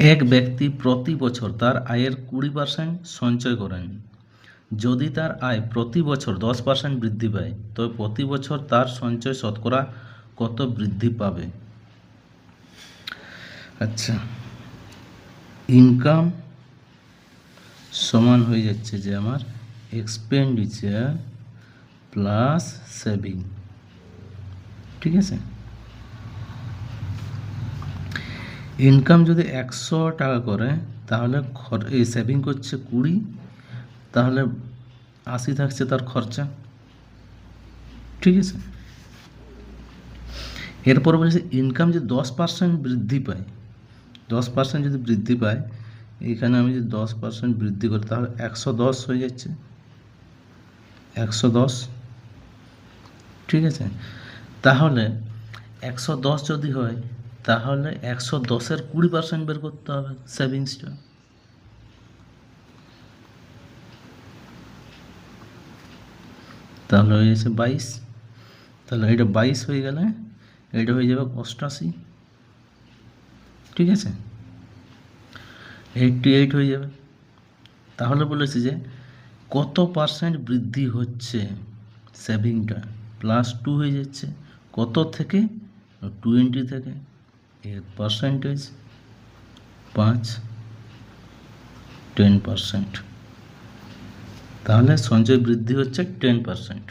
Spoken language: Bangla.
এক ব্যক্তি প্রতি বছর তার আয়ের কুড়ি পার্সেন্ট সঞ্চয় করেন। যদি তার আয় প্রতি বছর দশ পার্সেন্ট বৃদ্ধি পায় তবে প্রতি বছর তার সঞ্চয় শতকরা কত বৃদ্ধি পাবে? আচ্ছা ইনকাম সমান হয়ে যাচ্ছে যে আমার এক্সপেন্ডিচার প্লাস সেভিং ঠিক আছে? ইনকাম যদি একশো টাকা করে, তাহলে এই সেভিং করছে কুড়ি, তাহলে আশি থাকছে তার খরচা। ঠিক আছে? এরপর বলেছে ইনকাম যদি দশ পার্সেন্ট বৃদ্ধি পায়, দশ পার্সেন্ট যদি বৃদ্ধি পায়, এখানে আমি যদি দশ পার্সেন্ট বৃদ্ধি করি, তাহলে একশো দশ হয়ে যাচ্ছে। একশো দশ। ঠিক আছে? তাহলে একশো দশ যদি হয় তাহলে একশো দশের কুড়ি পার্সেন্ট বের করতে হবে সেভিংসটা তাহলে হয়ে যাচ্ছে বাইশ। তাহলে এটা বাইশ হয়ে গেলে এটা হয়ে যাবে অষ্টাশি। ঠিক আছে? এইটটি এইট হয়ে যাবে। তাহলে বলেছি যে কত পার্সেন্ট বৃদ্ধি হচ্ছে সেভিংটা প্লাস টু হয়ে যাচ্ছে। কত থেকে? টোয়েন্টি থেকে। এর পার্সেন্টেজ পাঁচ টেন পার্সেন্ট তাহলে সঞ্চয় বৃদ্ধি হচ্ছে টেন পার্সেন্ট